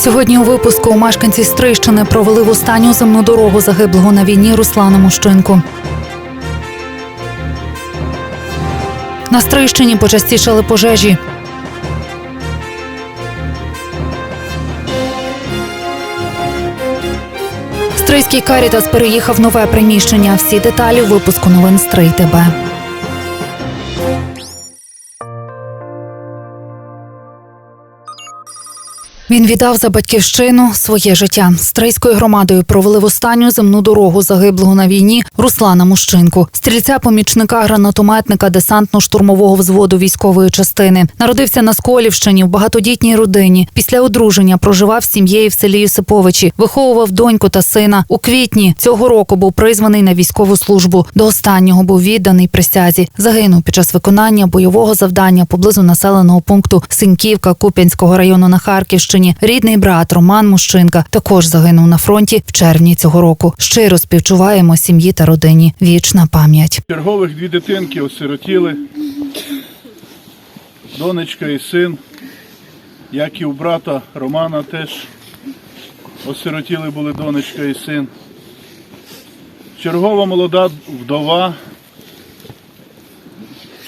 Сьогодні у випуску мешканці Стрийщини провели в останню земну дорогу загиблого на війні Руслана Мущинку. На Стрийщині почастішали пожежі. Стрийський Карітас переїхав нове приміщення. Всі деталі у випуску новин Стрий ТБ. Він віддав за батьківщину своє життя. Стрийською громадою провели в останню земну дорогу загиблого на війні Руслана Мущинку, стрільця помічника гранатометника десантно-штурмового взводу військової частини. Народився на Сколівщині в багатодітній родині. Після одруження проживав з сім'єю в селі Юсиповичі, виховував доньку та сина. У квітні цього року був призваний на військову службу. До останнього був відданий присязі. Загинув під час виконання бойового завдання поблизу населеного пункту Синьківка Куп'янського району на Харківщині. Рідний брат Роман Мущинка також загинув на фронті в червні цього року. Щиро співчуваємо сім'ї та родині. Вічна пам'ять. Чергових дві дитинки осиротіли. Донечка і син, як і у брата Романа теж осиротіли були донечка і син. Чергова молода вдова.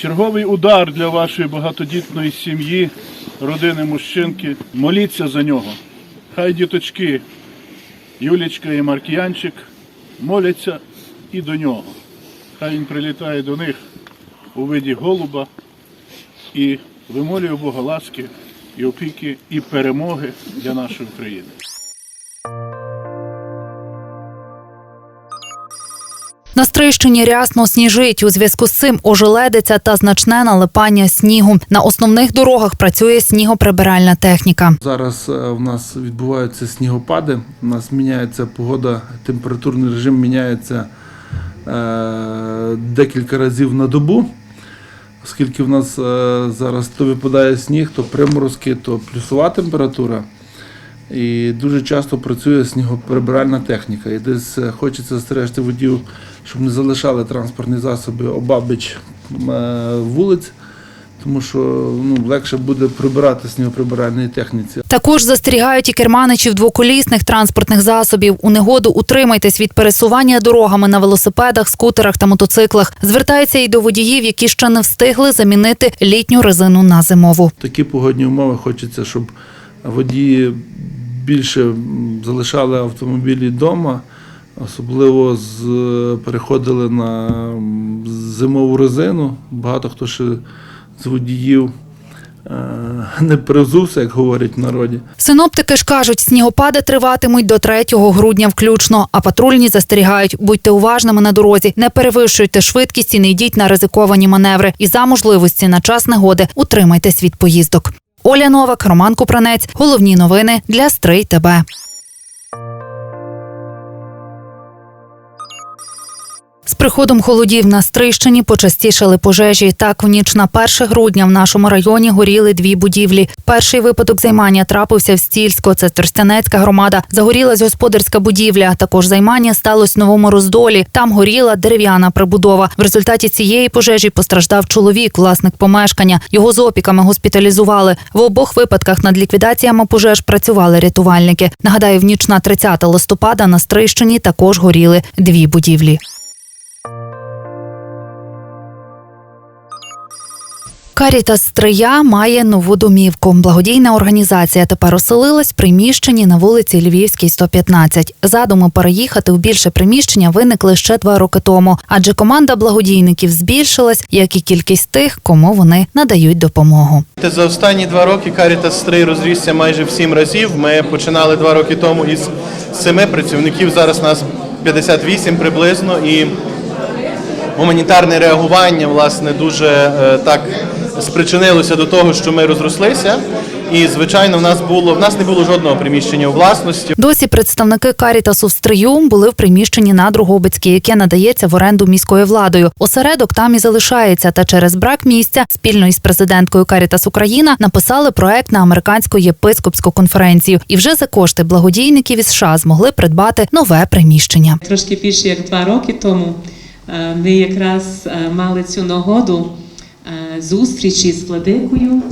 Черговий удар для вашої багатодітної сім'ї, родини мужчинки. Моліться за нього. Хай діточки Юлічка і Маркіянчик моляться і до нього. Хай він прилітає до них у виді голуба і вимолює Бога ласки і опіки і перемоги для нашої України. На Стрийщині рясно сніжить. У зв'язку з цим ожеледиця та значне налипання снігу. На основних дорогах працює снігоприбиральна техніка. Зараз е, в нас відбуваються снігопади. У нас міняється погода, температурний режим міняється е, декілька разів на добу. Оскільки в нас е, зараз то випадає сніг, то приморозки, то плюсова температура. І дуже часто працює снігоприбиральна техніка. І десь е, хочеться застережити водіїв, щоб не залишали транспортні засоби обабіч е, вулиць, тому що ну, легше буде прибирати снігоприбиральній техніці. Також застерігають і керманичів двоколісних транспортних засобів. У негоду утримайтесь від пересування дорогами на велосипедах, скутерах та мотоциклах. Звертаються і до водіїв, які ще не встигли замінити літню резину на зимову. такі погодні умови хочеться, щоб водії більше залишали автомобілі вдома, особливо з, переходили на зимову резину. Багато хто ще з водіїв е, не перевзувся, як говорять в народі. Синоптики ж кажуть, снігопади триватимуть до 3 грудня включно. А патрульні застерігають, будьте уважними на дорозі, не перевищуйте швидкість і не йдіть на ризиковані маневри. І за можливості на час негоди утримайтесь від поїздок. Оля Новак, Роман Купранець. Головні новини для Стрий ТБ. З приходом холодів на Стрийщині почастішали пожежі. Так, в ніч на 1 грудня в нашому районі горіли дві будівлі. Перший випадок займання трапився в Стільську, це Тростянецька громада. Загорілась господарська будівля. Також займання сталося в новому роздолі. Там горіла дерев'яна прибудова. В результаті цієї пожежі постраждав чоловік, власник помешкання. Його з опіками госпіталізували. В обох випадках над ліквідаціями пожеж працювали рятувальники. Нагадаю, в ніч на 30 листопада на Стрийщині також горіли дві будівлі. Карітас Стрия має нову домівку. Благодійна організація тепер оселилась в приміщенні на вулиці Львівській, 115. Задуми переїхати в більше приміщення виникли ще два роки тому, адже команда благодійників збільшилась, як і кількість тих, кому вони надають допомогу. За останні два роки Caritas Стрий розрісся майже в сім разів. Ми починали два роки тому із семи працівників. Зараз нас 58 приблизно. І гуманітарне реагування власне дуже е, так спричинилося до того, що ми розрослися. І звичайно, в нас було в нас не було жодного приміщення у власності. Досі представники Карітасу в Стрию були в приміщенні на Другобицькій, яке надається в оренду міською владою. Осередок там і залишається. Та через брак місця спільно із президенткою Карітас Україна написали проект на американську єпископську конференцію. І вже за кошти благодійників із США змогли придбати нове приміщення. Трошки більше як два роки тому е, ми якраз е, мали цю нагоду зустрічі з владикою,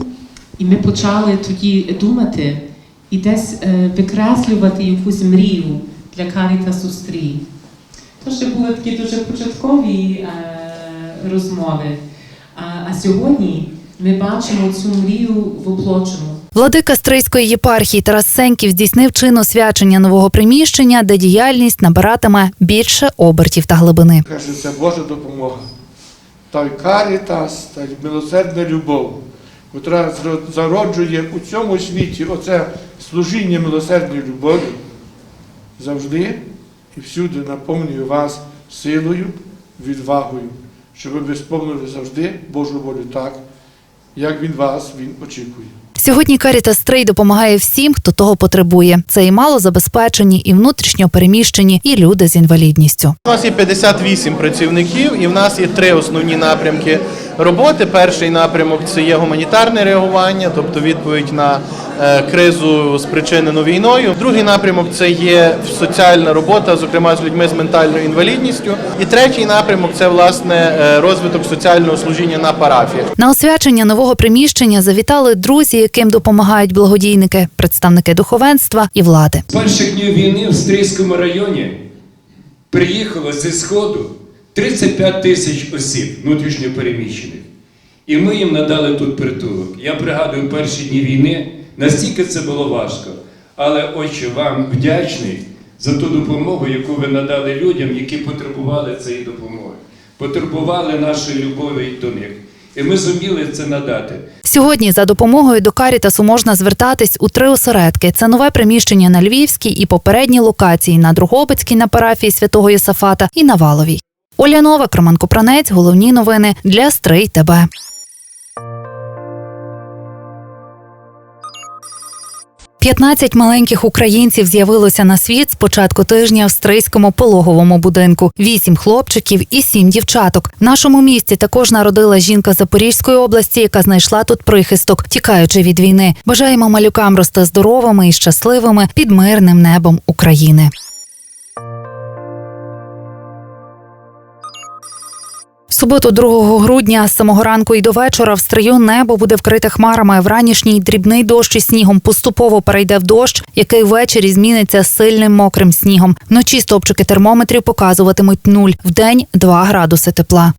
і ми почали тоді думати, і десь е, викреслювати якусь мрію для Карітасу Стрій. То ще були такі дуже початкові е, розмови. А, а сьогодні ми бачимо цю мрію воплочену. Владика Стрийської єпархії Тарас Сеньків здійснив чин освячення нового приміщення, де діяльність набиратиме більше обертів та глибини. Каже, це Божа допомога. Та й карітас, та милосердна любов, котра зароджує у цьому світі оце служіння милосердної любові, завжди і всюди наповнює вас силою, відвагою, щоб ви сповнили завжди Божу волю так, як Він вас Він очікує. Сьогодні Карітас Стрий допомагає всім, хто того потребує. Це і малозабезпечені, і внутрішньо переміщені, і люди з інвалідністю. У нас є 58 працівників, і в нас є три основні напрямки роботи. Перший напрямок це є гуманітарне реагування, тобто відповідь на е, кризу спричинену війною. Другий напрямок це є соціальна робота, зокрема з людьми з ментальною інвалідністю. І третій напрямок це власне е, розвиток соціального служіння на парафіях. На освячення нового приміщення завітали друзі, яким допомагають благодійники, представники духовенства і влади. З перших днів війни в Стрийському районі приїхало зі Сходу 35 тисяч осіб внутрішньо переміщених. І ми їм надали тут притулок. Я пригадую перші дні війни, настільки це було важко. Але отче, вам вдячний за ту допомогу, яку ви надали людям, які потребували цієї допомоги, потребували нашої любові до них. І ми зуміли це надати. Сьогодні за допомогою до Карітасу можна звертатись у три осередки. Це нове приміщення на Львівській і попередні локації на Другобицькій на парафії святого Єсафата і на Валовій. Оля Новак, Роман Купранець, головні новини для Стрий ТБ. П'ятнадцять маленьких українців з'явилося на світ з початку тижня в стрийському пологовому будинку. Вісім хлопчиків і сім дівчаток. В нашому місті також народила жінка Запорізької області, яка знайшла тут прихисток, тікаючи від війни. Бажаємо малюкам рости здоровими і щасливими під мирним небом України. Суботу, 2 грудня, з самого ранку і до вечора в стрию небо буде вкрите хмарами. Вранішній дрібний дощ із снігом поступово перейде в дощ, який ввечері зміниться сильним мокрим снігом. Вночі стопчики термометрів показуватимуть нуль, в день 2 градуси тепла.